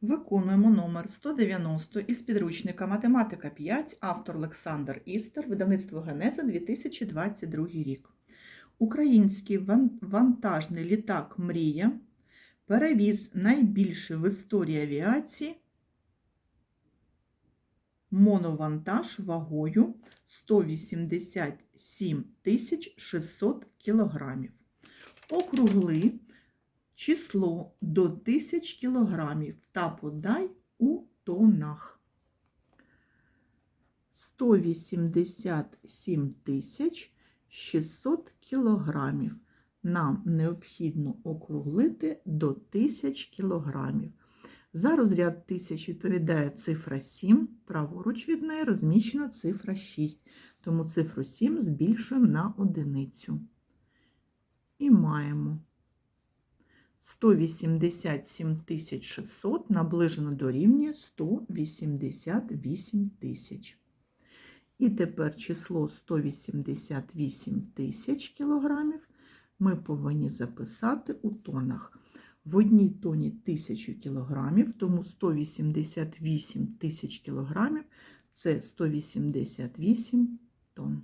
Виконуємо номер 190 із підручника Математика 5, автор Олександр Істер, видавництво Генеза 2022 рік. Український вантажний літак Мрія перевіз найбільший в історії авіації моновантаж вагою 187 600 кілограмів. Округли число до тисяч кілограмів та подай у тонах. 187 тисяч 600 кілограмів. Нам необхідно округлити до тисяч кілограмів. За розряд тисяч відповідає цифра 7, праворуч від неї розміщена цифра 6, тому цифру 7 збільшуємо на одиницю. І маємо 187 600 наближено дорівнює 188 тисяч. І тепер число 188 тисяч кілограмів ми повинні записати у тонах. В одній тоні 1000 кілограмів, тому 188 тисяч кілограмів – це 188 тонн.